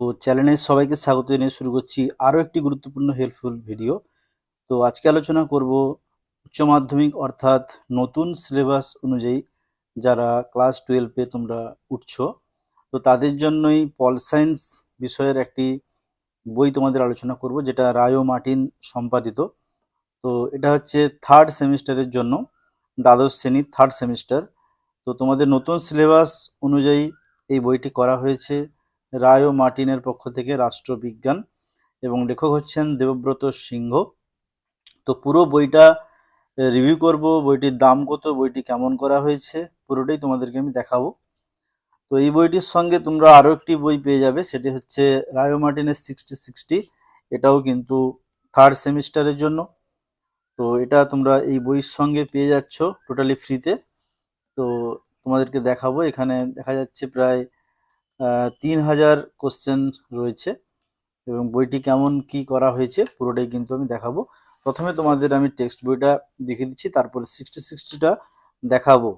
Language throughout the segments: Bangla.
তো চ্যানেলে সবাইকে স্বাগত জানিয়ে শুরু করছি আরও একটি গুরুত্বপূর্ণ হেল্পফুল ভিডিও তো আজকে আলোচনা করব উচ্চ মাধ্যমিক অর্থাৎ নতুন সিলেবাস অনুযায়ী যারা ক্লাস টুয়েলভে তোমরা উঠছো, তো তাদের জন্যই পল সায়েন্স বিষয়ের একটি বই তোমাদের আলোচনা করব, যেটা রায়ো মার্টিন সম্পাদিত। তো এটা হচ্ছে থার্ড সেমিস্টারের জন্য, দ্বাদশ শ্রেণির থার্ড সেমিস্টার তো তোমাদের নতুন সিলেবাস অনুযায়ী এই বইটি করা হয়েছে। রায় ও মার্টিনের পক্ষ থেকে রাষ্ট্রবিজ্ঞান এবং লেখক হচ্ছেন দেবব্রত সিংহ। তো পুরো বইটা রিভিউ করব, বইটির দাম কত, বইটি কেমন করা হয়েছে, পুরোটাই তোমাদেরকে আমি দেখাবো। তো এই বইটির সঙ্গে তোমরা আরও একটি বই পেয়ে যাবে, সেটি হচ্ছে রায়ো মার্টিনের সিক্সটি সিক্সটি এটাও কিন্তু থার্ড সেমিস্টারের জন্য। তো এটা তোমরা এই বইয়ের সঙ্গে পেয়ে যাচ্ছ টোটালি ফ্রিতে তো তোমাদেরকে দেখাবো, এখানে দেখা যাচ্ছে প্রায় তিন হাজার কোশ্চেন রয়েছে এবং বইটি কেমন কি করা হয়েছে পুরোটাই কিন্তু আমি দেখাবো। প্রথমে তোমাদের আমি টেক্সট বইটা দেখিয়ে দিচ্ছি, তারপরে সিক্সটি সিক্সটিটা দেখাবো।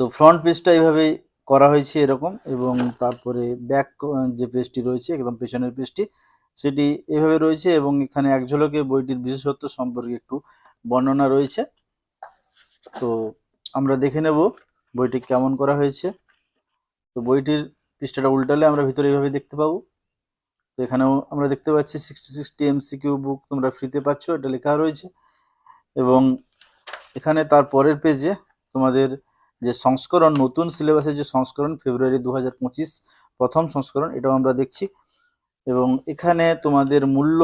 তো ফ্রন্ট পেজটা এইভাবেই করা হয়েছে এরকম এবং তারপরে ব্যাক যে পেজটি রয়েছে, একদম পেছনের পেজটি সেটি এভাবে রয়েছে এবং এখানে এক ঝলকে বইটির বিশেষত্ব সম্পর্কে একটু বর্ণনা রয়েছে। তো আমরা দেখে নেব বইটি কেমন করা হয়েছে। তো বইটির পৃষ্ঠাটা উল্টালে আমরা ভিতরে এইভাবে দেখতে পাবো। তো এখানেও আমরা দেখতে পাচ্ছি সিক্সটি সিক্সটি এমসিকিউ বুক তোমরা ফ্রিতে পাচ্ছ, এটা লেখা রয়েছে। এবং এখানে তার পরের পেজে তোমাদের যে সংস্করণ, নতুন সিলেবাসের যে সংস্করণ ফেব্রুয়ারি দু হাজার পঁচিশ প্রথম সংস্করণ, এটাও আমরা দেখছি। এবং এখানে তোমাদের মূল্য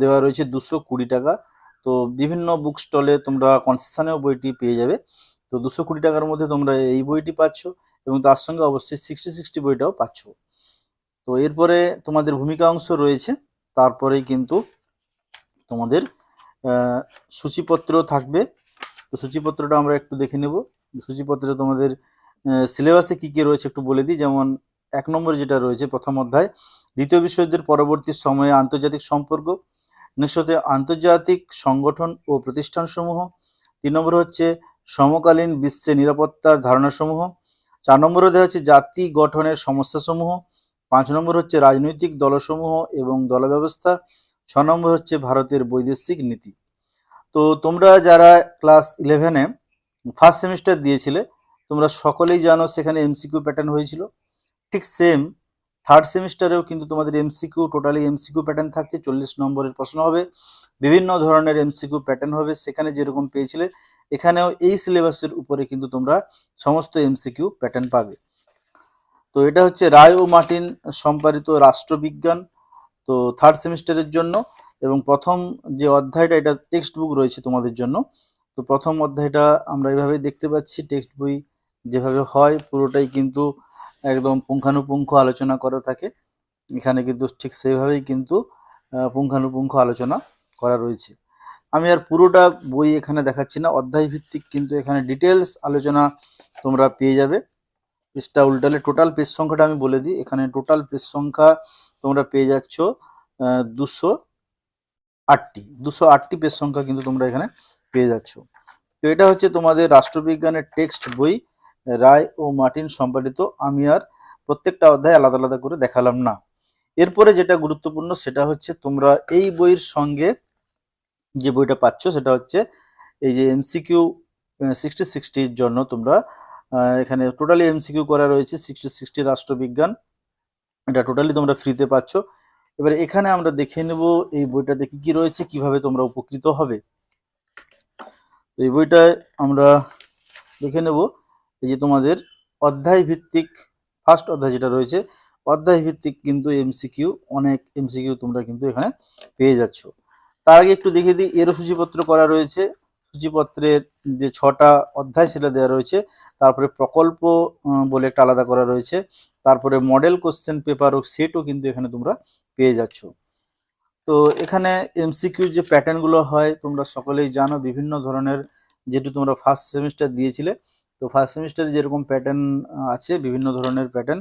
দেওয়া রয়েছে দুশো কুড়ি টাকা। তো বিভিন্ন বুক স্টলে তোমরা কনসেশনেও বইটি পেয়ে যাবে। তো দুশো কুড়ি টাকার মধ্যে তোমরা এই বইটি পাচ্ছ। এবং তার সঙ্গে অবশ্যই সিক্সটি সিক্সটি বইটাও পাচ্ছ। তো এরপরে তোমাদের ভূমিকা অংশ রয়েছে, তারপরেই কিন্তু তোমাদের সূচিপত্র থাকবে। তো সূচিপত্রটা আমরা একটু দেখে নেব। সূচিপত্রে তোমাদের সিলেবাসে কি কি রয়েছে একটু বলে দিই। যেমন এক নম্বরে যেটা রয়েছে প্রথম অধ্যায়, দ্বিতীয় বিশ্বযুদ্ধের পরবর্তী সময়ে আন্তর্জাতিক সম্পর্ক নিশ্চয়তে আন্তর্জাতিক সংগঠন ও প্রতিষ্ঠানসমূহ, তিন নম্বর হচ্ছে সমকালীন বিশ্বে নিরাপত্তার ধারণাসমূহ চার নম্বর অধ্যায় হচ্ছে জাতি গঠনের সমস্যাসমূহ, পাঁচ নম্বর হচ্ছে রাজনৈতিক দলসমূহ এবং দলব্যবস্থা, ছ নম্বর হচ্ছে ভারতের বৈদেশিক নীতি। তো তোমরা যারা ক্লাস ইলেভেনে ফার্স্ট সেমিস্টার দিয়েছিলে, তোমরা সকলেই জানো সেখানে এমসিকিউ প্যাটার্ন হয়েছিল। ঠিক সেম থার্ড সেমিস্টারেও কিন্তু তোমাদের এমসিকিউ টোটালি এমসিকিউ প্যাটার্ন থাকছে, চল্লিশ নম্বরের প্রশ্ন হবে। বিভিন্ন ধরনের এমসিকিউ প্যাটার্ন হবে, সেখানে যেরকম পেয়েছিলে, এখানেও এই সিলেবাসের উপরে কিন্তু তোমরা সমস্ত এমসিকিউ প্যাটার্ন পাবে। তো এটা হচ্ছে রায় ও মার্টিন সম্পাদিত রাষ্ট্রবিজ্ঞান, তো থার্ড সেমিস্টারের জন্য, এবং প্রথম যে অধ্যায়টা, এটা টেক্সট বুক রয়েছে তোমাদের জন্য। তো প্রথম অধ্যায়টা আমরা এইভাবে দেখতে পাচ্ছি টেক্সট বই যেভাবে হয়, পুরোটাই কিন্তু একদম পুঙ্খানুপুঙ্খ আলোচনা করা থাকে। এখানে কিন্তু ঠিক সেইভাবেই কিন্তু পুঙ্খানুপুঙ্খ আলোচনা করা রয়েছে। আমি আর পুরোটা বই এখানে দেখাচ্ছি না অধ্যায় ভিত্তিক কিন্তু এখানে ডিটেলস আলোচনা তোমরা পেয়ে যাবে। পেজটা উল্টালে টোটাল পেজ সংখ্যাটা আমি বলে দিই। এখানে টোটাল পেজ সংখ্যা তোমরা পেয়ে যাচ্ছ দুশো আটটি। দুশো আটটি পেজ সংখ্যা কিন্তু তোমরা এখানে পেয়ে যাচ্ছ। তো এটা হচ্ছে তোমাদের রাষ্ট্রবিজ্ঞানের টেক্সট বই, রায় ও মার্টিন সম্পাদিত। আমি আর প্রত্যেকটা অধ্যায় আলাদা আলাদা করে দেখালাম না। এরপরে যেটা গুরুত্বপূর্ণ সেটা হচ্ছে তোমরা এই বইয়ের সঙ্গে যে বইটা পাচ্ছ সেটা হচ্ছে এই যে এমসিকিউ সিক্সটি সিক্সটির জন্য তোমরা এখানে টোটালি এমসিকিউ করা রয়েছে সিক্সটি সিক্সটি রাষ্ট্রবিজ্ঞান। এটা টোটালি তোমরা ফ্রিতে পাচ্ছ। এবারে এখানে আমরা দেখে নেব এই বইটাতে কি কি রয়েছে, কীভাবে তোমরা উপকৃত হবে। এই বইটায় আমরা দেখে নেব এই যে তোমাদের অধ্যায় ভিত্তিক ফার্স্ট অধ্যায় যেটা রয়েছে অধ্যায় ভিত্তিক কিন্তু এমসিকিউ, অনেক এমসিকিউ তোমরা কিন্তু এখানে পেয়ে যাচ্ছ। তার আগে একটু দেখিয়ে দিই, এরও সূচিপত্র করা রয়েছে। সূচিপত্রের যে ছটা অধ্যায় সেটা দেওয়া রয়েছে। তারপরে প্রকল্প বলে একটা আলাদা করা রয়েছে। তারপরে মডেল কোশ্চেন পেপার ও সেটও কিন্তু এখানে তোমরা পেয়ে যাচ্ছ। তো এখানে এমসিকিউ যে প্যাটার্নগুলো হয়, তোমরা সকলেই জানো, বিভিন্ন ধরনের যেটু তোমরা ফার্স্ট সেমিস্টার দিয়েছিলে, তো ফার্স্ট সেমিস্টারে যেরকম প্যাটার্ন আছে, বিভিন্ন ধরনের প্যাটার্ন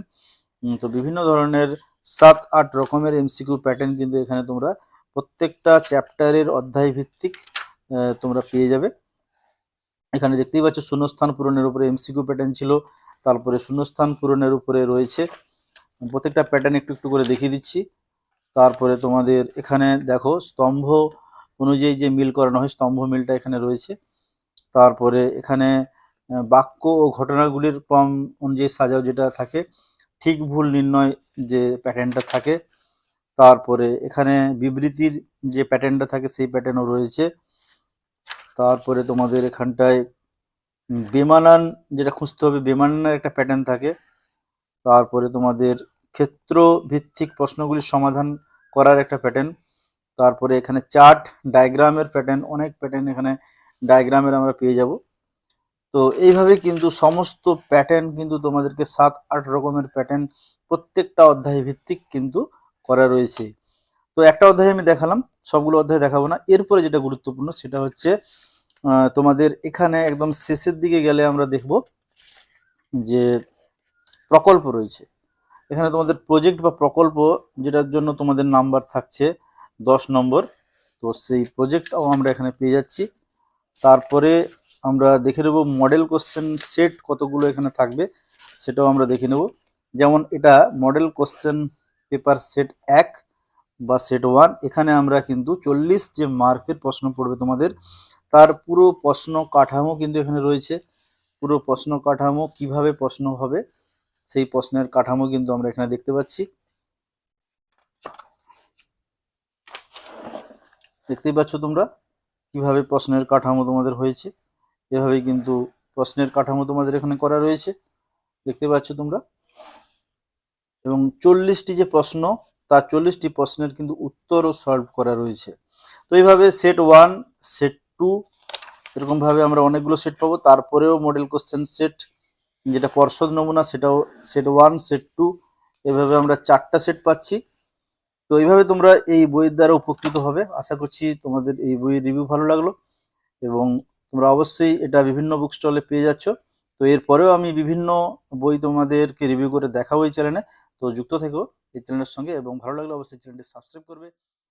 তো বিভিন্ন ধরনের সাত, আট রকমের এমসিকিউ প্যাটার্ন কিন্তু এখানে তোমরা প্রত্যেকটা চ্যাপ্টারের অধ্যায় ভিত্তিক তোমরা পেয়ে যাবে। এখানে দেখতেই পাচ্ছ, শূন্যস্থান পূরণের উপরে এমসিকিউ প্যাটার্ন ছিল, তারপরে শূন্যস্থান পূরণের উপরে রয়েছে। প্রত্যেকটা প্যাটার্ন একটু একটু করে দেখিয়ে দিচ্ছি। তারপরে তোমাদের এখানে দেখো, স্তম্ভ অনুযায়ী যে মিল করানো হয়, স্তম্ভ মিলটা এখানে রয়েছে। তারপরে এখানে বাক্য ও ঘটনাগুলির ক্রম অনুযায়ী সাজাও যেটা থাকে ঠিক ভুল নির্ণয় যে প্যাটার্নটা থাকে, তারপরে এখানে বিবৃতির যে প্যাটার্নটা থাকে সেই প্যাটার্নও রয়েছে। তারপরে তোমাদের এখানটায় বেমানান যেটা খুঁজতে হবে, বেমানানের একটা প্যাটার্ন থাকে। তারপরে তোমাদের ক্ষেত্র ভিত্তিক প্রশ্নগুলির সমাধান করার একটা প্যাটার্ন তারপরে এখানে চার্ট ডায়াগ্রামের প্যাটার্ন অনেক প্যাটার্ন এখানে ডায়াগ্রামের আমরা পেয়ে যাব। তো এইভাবে কিন্তু সমস্ত প্যাটার্ন কিন্তু তোমাদেরকে সাত, আট রকমের প্যাটার্ন প্রত্যেকটা অধ্যায় ভিত্তিক কিন্তু করা রয়েছে। তো একটা অধ্যায় আমি দেখালাম, সবগুলো অধ্যায় দেখাবো না। এরপরে যেটা গুরুত্বপূর্ণ সেটা হচ্ছে তোমাদের এখানে একদম শেষের দিকে গেলে আমরা দেখব যে প্রকল্প রয়েছে। এখানে তোমাদের প্রজেক্ট বা প্রকল্প যেটার জন্য তোমাদের নাম্বার থাকছে দশ নম্বর, তো সেই প্রজেক্টটাও আমরা এখানে পেয়ে যাচ্ছি। তারপরে আমরা দেখে নেব মডেল কোশ্চেন সেট কতগুলো এখানে থাকবে, সেটাও আমরা দেখে নেব। যেমন এটা মডেল কোশ্চেন পেপার সেট এক বা সেট ওয়ান এখানে আমরা কিন্তু চল্লিশ যে মার্কের প্রশ্ন পড়বে তোমাদের, তার পুরো প্রশ্ন কাঠামো কিন্তু এখানে রয়েছে। পুরো প্রশ্ন কাঠামো কীভাবে প্রশ্ন হবে, সেই প্রশ্নের কাঠামো কিন্তু আমরা এখানে দেখতে পাচ্ছি। দেখতেই পাচ্ছ তোমরা কীভাবে প্রশ্নের কাঠামো তোমাদের হয়েছে। এভাবেই কিন্তু প্রশ্নের কাঠামো তোমাদের এখানে করা রয়েছে। দেখতে পাচ্ছ তোমরা? এবং চল্লিশটি যে প্রশ্ন, তার চল্লিশটি প্রশ্নের কিন্তু উত্তরও সলভ করা রয়েছে। তো এইভাবে সেট ওয়ান সেট টু এরকমভাবে আমরা অনেকগুলো সেট পাবো। তারপরেও মডেল কোশ্চেন সেট যেটা পর্ষদ নমুনা, সেটাও সেট ওয়ান সেট টু এভাবে আমরা চারটা সেট পাচ্ছি। তো এইভাবে তোমরা এই বইয়ের দ্বারা উপকৃত হবে। আশা করছি তোমাদের এই বইয়ের রিভিউ ভালো লাগল। এবং তোমরা অবশ্যই এটা বিভিন্ন বুক স্টলে পেয়ে যাচ্ছ। তো এরপরেও আমি বিভিন্ন বই তোমাদেরকে রিভিউ করে দেখাবো এই চ্যানেলে তো যুক্ত থেকো এই চ্যানেলের সঙ্গে এবং ভালো লাগলে অবশ্যই চ্যানেলটি সাবস্ক্রাইব করবে।